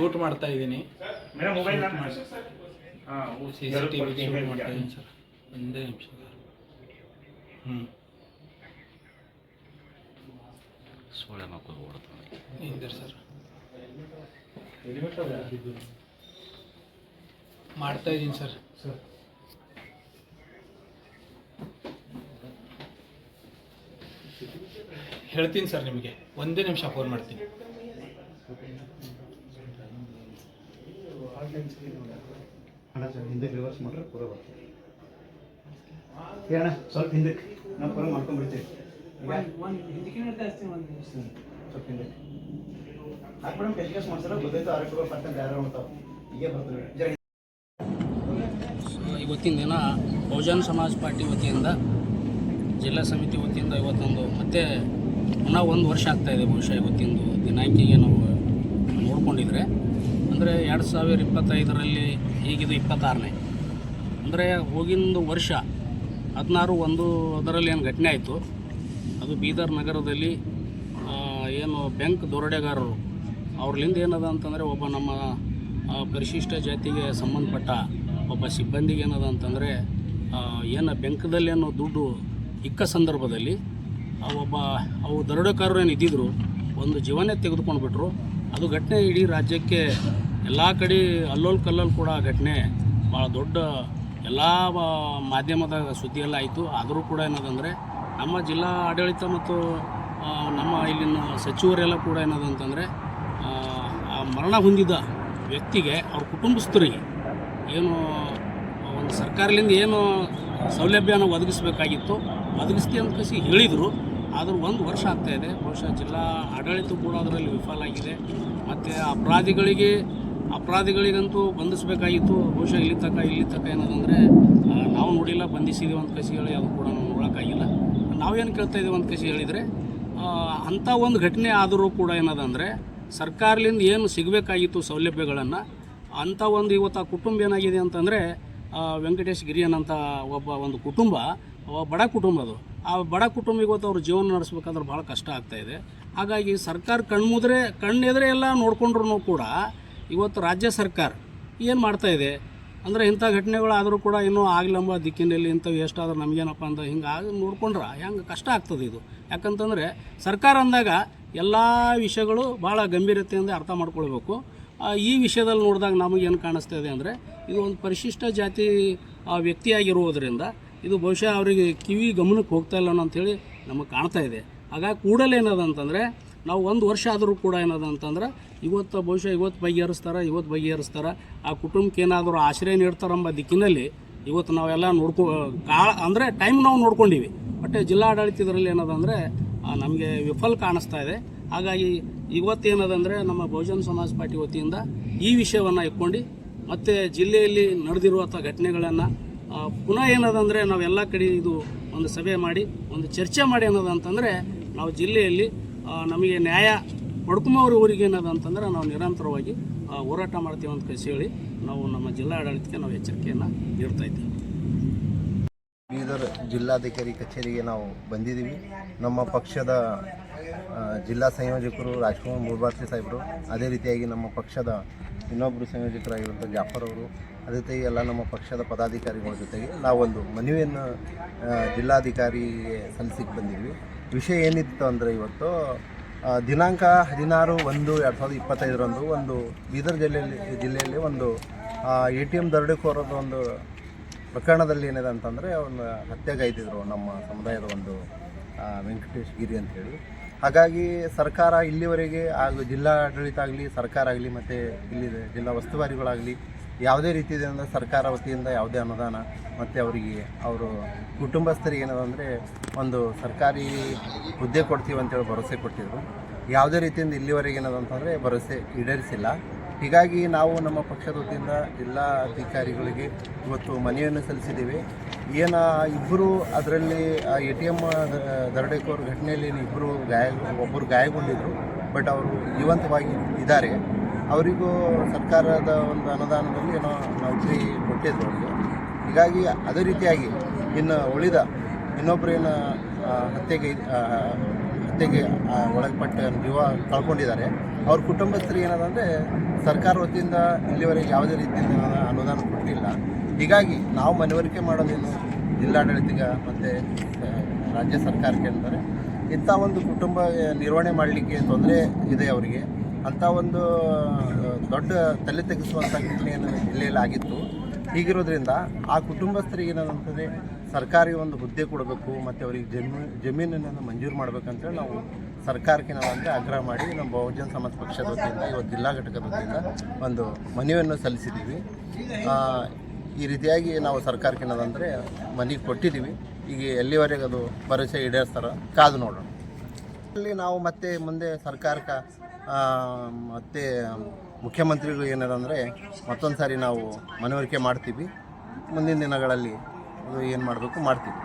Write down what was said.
Shoot ಮಾಡ್ತಾ ಇದ್ದೀನಿ. C C T ವಿಗೆ ಶೂಟ್ ಮಾಡ್ತಾ ಇದ್ದೀನಿ ಸರ್. ಒಂದೇ ನಿಮಿಷ ಹ್ಞೂ ಸೋಳೆ ಮಕ್ಕಳು ಓಡ್ತಾನೆ ಇದ್ದಾರೆ ಸರ್. ಮಾಡ್ತಾ ಇದ್ದೀನಿ ಸರ್. ಹೇಳ್ತೀನಿ ಸರ್ ನಿಮಗೆ. ಒಂದೇ ನಿಮಿಷ ಫೋನ್ ಮಾಡ್ತೀನಿ. ಅಣ್ಣ ಸರ್ ಹಿಂದಕ್ಕೆ ರಿವರ್ಸ್ ಮಾಡ್ರೆ ಪೂರ ಬರ್ತದೆ. ಏ ಅಣ್ಣ ಸ್ವಲ್ಪ ಹಿಂದಕ್ಕೆ ನಾವು ಪೂರ ಮಾಡ್ಕೊಂಡ್ಬಿಡ್ತೀವಿ ಸ್ವಲ್ಪ ಹಿಂದಕ್ಕೆ ಗೊತ್ತಾಯ್ತು ಆರೋಗ್ಯ ಪಟ್ಟಂತ ಯಾರು ಮಾಡ್ತಾವೆ ಹೀಗೆ ಬರ್ತದೆ ಜರ ಸೊ ಇವತ್ತಿನ ದಿನ ಬಹುಜನ ಸಮಾಜ ಪಾರ್ಟಿ ವತಿಯಿಂದ ಜಿಲ್ಲಾ ಸಮಿತಿ ವತಿಯಿಂದ ಇವತ್ತೊಂದು ಮತ್ತೆ ಪುನಃ ಒಂದು ವರ್ಷ ಆಗ್ತಾ ಇದೆ ಬಹುಶಃ ಇವತ್ತಿಂದು ದಿನಾಂಕಿಗೆ ನಾವು ನೋಡ್ಕೊಂಡಿದ್ರೆ, ಅಂದರೆ ಎರಡು ಸಾವಿರ ಇಪ್ಪತ್ತೈದರಲ್ಲಿ ಈಗಿದು ಇಪ್ಪತ್ತಾರನೇ. ಅಂದರೆ ಹೋಗಿಂದು ವರ್ಷ ಹದಿನಾರು ಒಂದು ಅದರಲ್ಲಿ ಏನು ಘಟನೆ ಆಯಿತು. ಅದು ಬೀದರ್ ನಗರದಲ್ಲಿ ಏನು ಬ್ಯಾಂಕ್ ದೊರಡೆಗಾರರು, ಅವ್ರಲಿಂದ ಏನದ ಅಂತಂದರೆ ಒಬ್ಬ ನಮ್ಮ ಪರಿಶಿಷ್ಟ ಜಾತಿಗೆ ಸಂಬಂಧಪಟ್ಟ ಒಬ್ಬ ಸಿಬ್ಬಂದಿಗೆ ಏನದ ಅಂತಂದರೆ ಏನು ಬ್ಯಾಂಕ್ದಲ್ಲಿ ಏನೋ ದುಡ್ಡು ಇಕ್ಕ ಸಂದರ್ಭದಲ್ಲಿ ಒಬ್ಬ, ಅವು ದರೋಡೆಕಾರರು ಏನು ಇದ್ದಿದ್ರು, ಒಂದು ಜೀವನೇ ತೆಗೆದುಕೊಂಡು ಬಿಟ್ರು ಅದು ಘಟನೆ ಇಡೀ ರಾಜ್ಯಕ್ಕೆ ಎಲ್ಲ ಕಡೆ ಅಲ್ಲೋಲ್ ಕಲ್ಲೋಲ್ ಕೂಡ ಘಟನೆ. ಭಾಳ ದೊಡ್ಡ ಎಲ್ಲ ಮಾಧ್ಯಮದ ಸುದ್ದಿಯೆಲ್ಲ ಆಯಿತು. ಆದರೂ ಕೂಡ ಏನದಂದರೆ, ನಮ್ಮ ಜಿಲ್ಲಾ ಆಡಳಿತ ಮತ್ತು ನಮ್ಮ ಇಲ್ಲಿನ ಸಚಿವರೆಲ್ಲ ಕೂಡ ಏನದಂತಂದರೆ, ಆ ಮರಣ ಹೊಂದಿದ ವ್ಯಕ್ತಿಗೆ ಅವ್ರ ಕುಟುಂಬಸ್ಥರಿಗೆ ಏನು, ಒಂದು ಸರ್ಕಾರದಿಂದ ಏನು ಸೌಲಭ್ಯನ ಒದಗಿಸಬೇಕಾಗಿತ್ತು. ಒದಗಿಸ್ತೀವಿ ಅಂತ ಕಸಿ ಹೇಳಿದರು. ಆದರೂ ಒಂದು ವರ್ಷ ಆಗ್ತಾ ಇದೆ. ಬಹುಶಃ ಜಿಲ್ಲಾ ಆಡಳಿತ ಕೂಡ ಅದರಲ್ಲಿ ವಿಫಲ ಆಗಿದೆ. ಮತ್ತು ಅಪರಾಧಿಗಳಿಗೆ, ಅಪರಾಧಿಗಳಿಗಂತೂ ಬಂಧಿಸಬೇಕಾಗಿತ್ತು. ಬಹುಶಃ ಇಲ್ಲಿ ತಕ್ಕ ಇಲ್ಲಿ ತಕ್ಕ ಏನದಂದರೆ ನಾವು ನೋಡಿಲ್ಲ ಬಂಧಿಸಿದ್ದೀವಿ ಅಂತ ಕಸಿ ಹೇಳಿ ಅದು ಕೂಡ ನಾವು ನೋಡೋಕ್ಕಾಗಿಲ್ಲ. ನಾವೇನು ಕೇಳ್ತಾ ಇದ್ದೀವಿ ಅಂತ ಕಸಿ ಹೇಳಿದರೆ ಅಂಥ ಒಂದು ಘಟನೆ ಆದರೂ ಕೂಡ ಏನದಂದರೆ, ಸರ್ಕಾರದಿಂದ ಏನು ಸಿಗಬೇಕಾಗಿತ್ತು ಸೌಲಭ್ಯಗಳನ್ನು, ಅಂಥ ಒಂದು ಇವತ್ತು ಆ ಕುಟುಂಬ ಏನಾಗಿದೆ ಅಂತಂದರೆ ವೆಂಕಟೇಶ್ ಗಿರಿಯನ್ ಅಂತ ಒಬ್ಬ ಒಂದು ಕುಟುಂಬ ಬಡ ಕುಟುಂಬ ಅದು. ಆ ಬಡ ಕುಟುಂಬ ಇವತ್ತು ಅವ್ರ ಜೀವನ ನಡೆಸ್ಬೇಕಂದ್ರೆ ಭಾಳ ಕಷ್ಟ ಆಗ್ತಾ ಇದೆ. ಹಾಗಾಗಿ ಸರ್ಕಾರ ಕಣ್ಮುದ್ರೆ ಕಣ್ಣೆದ್ರೆ ಎಲ್ಲ ನೋಡ್ಕೊಂಡ್ರು ಕೂಡ ಇವತ್ತು ರಾಜ್ಯ ಸರ್ಕಾರ ಏನು ಮಾಡ್ತಾ ಇದೆ? ಅಂದರೆ ಇಂಥ ಘಟನೆಗಳು ಆದರೂ ಕೂಡ ಇನ್ನೂ ಆಗಿಲ್ಲಂಬ ದಿಕ್ಕಿನಲ್ಲಿ ಇಂಥವು ಎಷ್ಟಾದರೂ ನಮಗೇನಪ್ಪ ಅಂತ ಹಿಂಗೆ ಆಗಿ ನೋಡ್ಕೊಂಡ್ರೆ ಹೆಂಗೆ ಕಷ್ಟ ಆಗ್ತದೆ ಇದು. ಯಾಕಂತಂದರೆ ಸರ್ಕಾರ ಅಂದಾಗ ಎಲ್ಲ ವಿಷಯಗಳು ಭಾಳ ಗಂಭೀರತೆಯಿಂದ ಅರ್ಥ ಮಾಡ್ಕೊಳ್ಬೇಕು. ಈ ವಿಷಯದಲ್ಲಿ ನೋಡಿದಾಗ ನಮಗೇನು ಕಾಣಿಸ್ತಾ ಇದೆ ಅಂದರೆ ಇದು ಒಂದು ಪರಿಶಿಷ್ಟ ಜಾತಿ ವ್ಯಕ್ತಿಯಾಗಿರುವುದರಿಂದ ಇದು ಬಹುಶಃ ಅವರಿಗೆ ಕಿವಿ ಗಮನಕ್ಕೆ ಹೋಗ್ತಾ ಇಲ್ಲ ಅಂತೇಳಿ ನಮಗೆ ಕಾಣ್ತಾ ಇದೆ. ಹಾಗಾಗಿ ಕೂಡಲೇ ಏನದ ಅಂತಂದರೆ ನಾವು ಒಂದು ವರ್ಷ ಆದರೂ ಕೂಡ ಏನದ ಅಂತಂದ್ರೆ ಇವತ್ತು ಬಹುಶಃ ಇವತ್ತು ಬಗೆಹರಿಸ್ತಾರೆ ಇವತ್ತು ಬಗೆಹರಿಸ್ತಾರೆ. ಆ ಕುಟುಂಬಕ್ಕೆ ಏನಾದರೂ ಆಶ್ರಯ ನೀಡ್ತಾರೆಂಬ ದಿಕ್ಕಿನಲ್ಲಿ ಇವತ್ತು ನಾವೆಲ್ಲ ನೋಡ್ಕೊ ಕಾ ಅಂದರೆ ಟೈಮ್ ನಾವು ನೋಡ್ಕೊಂಡಿವಿ. ಬಟ್ ಜಿಲ್ಲಾಡಳಿತ ಇದರಲ್ಲಿ ಏನದ ಅಂದರೆ ನಮಗೆ ವಿಫಲ ಕಾಣಿಸ್ತಾ ಇದೆ. ಹಾಗಾಗಿ ಇವತ್ತೇನದಂದರೆ ನಮ್ಮ ಬಹುಜನ ಸಮಾಜ ಪಾರ್ಟಿ ವತಿಯಿಂದ ಈ ವಿಷಯವನ್ನು ಇಟ್ಕೊಂಡು ಮತ್ತು ಜಿಲ್ಲೆಯಲ್ಲಿ ನಡೆದಿರುವಂಥ ಘಟನೆಗಳನ್ನು ಪುನಃ ಏನದಂದರೆ ನಾವೆಲ್ಲ ಕಡೆ ಇದು ಒಂದು ಸಭೆ ಮಾಡಿ, ಒಂದು ಚರ್ಚೆ ಮಾಡಿ ಏನದ ಅಂತಂದರೆ ನಾವು ಜಿಲ್ಲೆಯಲ್ಲಿ ನಮಗೆ ನ್ಯಾಯ ಪಡ್ಕೊಂಬವ್ರ ಊರಿಗೆ ಏನದಂತಂದ್ರೆ ನಾವು ನಿರಂತರವಾಗಿ ಹೋರಾಟ ಮಾಡ್ತೀವಿ ಅಂತ ಕಳಿಸಿ ಹೇಳಿ ನಾವು ನಮ್ಮ ಜಿಲ್ಲಾಡಳಿತಕ್ಕೆ ನಾವು ಎಚ್ಚರಿಕೆಯನ್ನು ನೀಡ್ತಾ ಇದ್ದೀವಿ. ಬೀದರ್ ಜಿಲ್ಲಾಧಿಕಾರಿ ಕಚೇರಿಗೆ ನಾವು ಬಂದಿದ್ದೀವಿ. ನಮ್ಮ ಪಕ್ಷದ ಜಿಲ್ಲಾ ಸಂಯೋಜಕರು ರಾಜ್ಕುಮಾರ್ ಮುರ್ಬಾತ್ರಿ ಸಾಹೇಬರು, ಅದೇ ರೀತಿಯಾಗಿ ನಮ್ಮ ಪಕ್ಷದ ಇನ್ನೊಬ್ಬರು ಸಂಯೋಜಕರಾಗಿರುವಂಥ ಜಾಫರ್ ಅವರು ಅದೇ ಎಲ್ಲ ನಮ್ಮ ಪಕ್ಷದ ಪದಾಧಿಕಾರಿಗಳ ಜೊತೆಗೆ ನಾವೊಂದು ಮನವಿಯನ್ನು ಜಿಲ್ಲಾಧಿಕಾರಿಗೆ ಸಲ್ಲಿಸಿಕ್ಕೆ ಬಂದಿದ್ವಿ. ವಿಷಯ ಏನಿತ್ತು ಅಂದರೆ ಇವತ್ತು ದಿನಾಂಕ ಹದಿನಾರು ಒಂದು ಎರಡು ಸಾವಿರದ ಇಪ್ಪತ್ತೈದರಂದು ಒಂದು ಬೀದರ್ ಜಿಲ್ಲೆಯಲ್ಲಿ ಜಿಲ್ಲೆಯಲ್ಲಿ ಒಂದು ಎ ಟಿ ಎಂ ದರೋಡೆಕೋರದ ಒಂದು ಪ್ರಕರಣದಲ್ಲಿ ಏನಿದೆ ಅಂತಂದರೆ ಅವನ್ನ ಹತ್ಯೆಗೈದಿದ್ರು ನಮ್ಮ ಸಮುದಾಯದ ಒಂದು ವೆಂಕಟೇಶ್ ಗಿರಿ ಅಂತೇಳಿ ಹಾಗಾಗಿ ಸರ್ಕಾರ ಇಲ್ಲಿವರೆಗೆ ಆಗ ಜಿಲ್ಲಾ ಆಡಳಿತ ಆಗಲಿ, ಸರ್ಕಾರ ಆಗಲಿ ಮತ್ತು ಇಲ್ಲಿ ಜಿಲ್ಲಾ ಉಸ್ತುವಾರಿಗಳಾಗಲಿ ಯಾವುದೇ ರೀತಿಯಿಂದ ಸರ್ಕಾರ ವತಿಯಿಂದ ಯಾವುದೇ ಅನುದಾನ ಮತ್ತು ಅವರಿಗೆ ಅವರು ಕುಟುಂಬಸ್ಥರಿಗೆ ಏನದ ಅಂದರೆ ಒಂದು ಸರ್ಕಾರಿ ಹುದ್ದೆ ಕೊಡ್ತೀವಿ ಅಂತೇಳಿ ಭರವಸೆ ಕೊಟ್ಟಿದ್ರು. ಯಾವುದೇ ರೀತಿಯಿಂದ ಇಲ್ಲಿವರೆಗೆ ಏನದ ಅಂತಂದರೆ ಭರವಸೆ ಈಡೇರಿಸಿಲ್ಲ. ಹೀಗಾಗಿ ನಾವು ನಮ್ಮ ಪಕ್ಷದ ವತಿಯಿಂದ ಜಿಲ್ಲಾಧಿಕಾರಿಗಳಿಗೆ ಇವತ್ತು ಮನವಿಯನ್ನು ಸಲ್ಲಿಸಿದ್ದೀವಿ. ಏನ ಇಬ್ಬರು ಅದರಲ್ಲಿ ಎ ಟಿ ಎಂ ದರೋಡೆಕೋರ್ ಘಟನೆಯಲ್ಲಿ ಇಬ್ಬರು ಗಾಯ ಒಬ್ಬರು ಗಾಯಗೊಂಡಿದ್ದರು ಬಟ್ ಅವರು ಜೀವಂತವಾಗಿ ಇದ್ದಾರೆ. ಅವರಿಗೂ ಸರ್ಕಾರದ ಒಂದು ಅನುದಾನದಲ್ಲಿ ಏನೋ ನೌಕರಿ ಕೊಟ್ಟಿದ್ರು ಅವರಿಗೆ ಹೀಗಾಗಿ ಅದೇ ರೀತಿಯಾಗಿ ಇನ್ನು ಉಳಿದ ಇನ್ನೊಬ್ಬರು ಏನು ಆ, ಹತ್ಯೆಗೆ ಹತ್ಯೆಗೆ ಒಳಪಟ್ಟು ಜೀವ ಕಳ್ಕೊಂಡಿದ್ದಾರೆ. ಅವ್ರ ಕುಟುಂಬಸ್ಥರಿಗೆ ಏನದಂದರೆ ಸರ್ಕಾರ ವತಿಯಿಂದ ಇಲ್ಲಿವರೆಗೆ ಯಾವುದೇ ರೀತಿಯಿಂದ ಅನುದಾನ ಕೊಟ್ಟಿಲ್ಲ. ಹೀಗಾಗಿ ನಾವು ಮನವರಿಕೆ ಮಾಡೋದೇನು ಜಿಲ್ಲಾಡಳಿತಗ ಮತ್ತು ರಾಜ್ಯ ಸರ್ಕಾರಕ್ಕೆ ಅಂತಾರೆ ಇಂಥ ಒಂದು ಕುಟುಂಬ ನಿರ್ವಹಣೆ ಮಾಡಲಿಕ್ಕೆ ತೊಂದರೆ ಇದೆ ಅವರಿಗೆ. ಅಂಥ ಒಂದು ದೊಡ್ಡ ತಲೆ ತೆಗೆಸುವಂಥ ಘಟನೆಯನ್ನು ಜಿಲ್ಲೆಯಲ್ಲಿ ಆಗಿತ್ತು. ಹೀಗಿರೋದ್ರಿಂದ ಆ ಕುಟುಂಬಸ್ಥರಿಗೆ ಏನಂತಂದರೆ ಸರ್ಕಾರಿ ಒಂದು ಹುದ್ದೆ ಕೊಡಬೇಕು, ಮತ್ತು ಅವರಿಗೆ ಜಮೀನು ಜಮೀನನ್ನು ಮಂಜೂರು ಮಾಡಬೇಕಂತೇಳಿ ನಾವು ಸರ್ಕಾರಕ್ಕೆ ನಾವು ಅಂದರೆ ಆಗ್ರಹ ಮಾಡಿ ನಮ್ಮ ಬಹುಜನ ಸಮಾಜ ಪಕ್ಷದ ವತಿಯಿಂದ ಇವತ್ತು ಜಿಲ್ಲಾ ಘಟಕದ ವತಿಯಿಂದ ಒಂದು ಮನವಿಯನ್ನು ಸಲ್ಲಿಸಿದ್ದೀವಿ. ಈ ರೀತಿಯಾಗಿ ನಾವು ಸರ್ಕಾರಕ್ಕೆ ಏನದಂದರೆ ಮನವಿ ಕೊಟ್ಟಿದ್ದೀವಿ. ಈಗ ಎಲ್ಲಿವರೆಗೆ ಅದು ಭರವಸೆ ಈಡೇರಿಸ್ತಾರ ಕಾದು ನೋಡೋಣ. ಅಲ್ಲಿ ನಾವು ಮತ್ತೆ ಮುಂದೆ ಸರ್ಕಾರಕ್ಕೆ ಮತ್ತೆ ಮುಖ್ಯಮಂತ್ರಿಗಳು ಏನದಂದರೆ ಮತ್ತೊಂದು ಸಾರಿ ನಾವು ಮನವರಿಕೆ ಮಾಡ್ತೀವಿ. ಮುಂದಿನ ದಿನಗಳಲ್ಲಿ ಏನು ಮಾಡಬೇಕು ಮಾಡ್ತೀವಿ.